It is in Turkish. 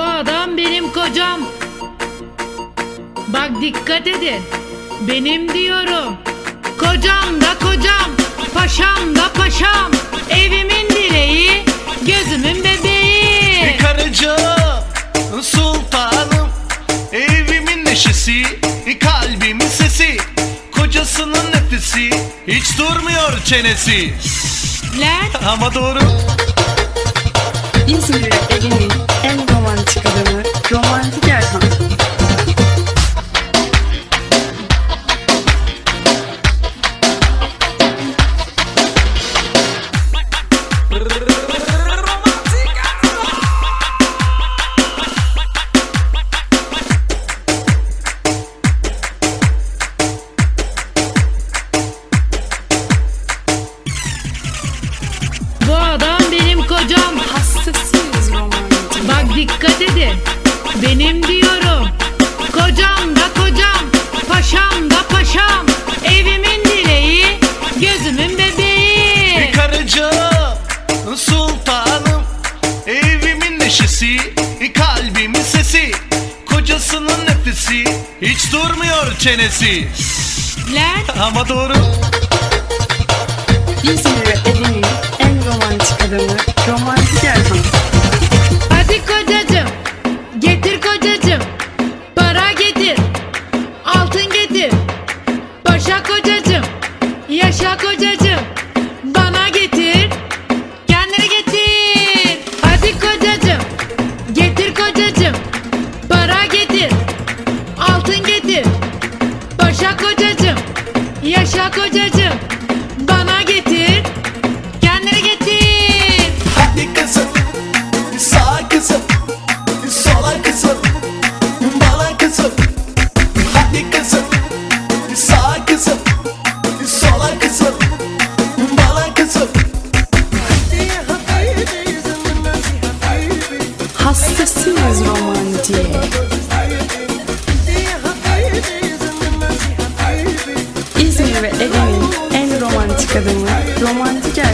adam benim kocam. Bak dikkat edin. Benim diyorum. Kocam da kocam. Paşam da paşam. Evimin direği. Gözümün bebeği. Karıcığım, sultanım Evimin neşesi, kalbimin sesi Kocasının nefesi, hiç durmuyor çenesi Lan Ama doğru İzmir elinin en romantik adamı Romantik Erhan. bu adam benim kocam. Dikkat edin. Benim diyorum. Kocam da kocam. Paşam da paşam. Evimin direği. Gözümün bebeği. Karıcığım, sultanım Evimin neşesi, kalbimin sesi Kocasının nefesi, hiç durmuyor çenesi Lan Ama doğru İzmir Yaşa kocacığım. Bana getir. Kendini getir. Hadi kocacığım. Getir kocacığım. Para getir. Altın getir. Paşa kocacığım. Yaşa kocacığım. Ve elinin en romantik adamı Romantik.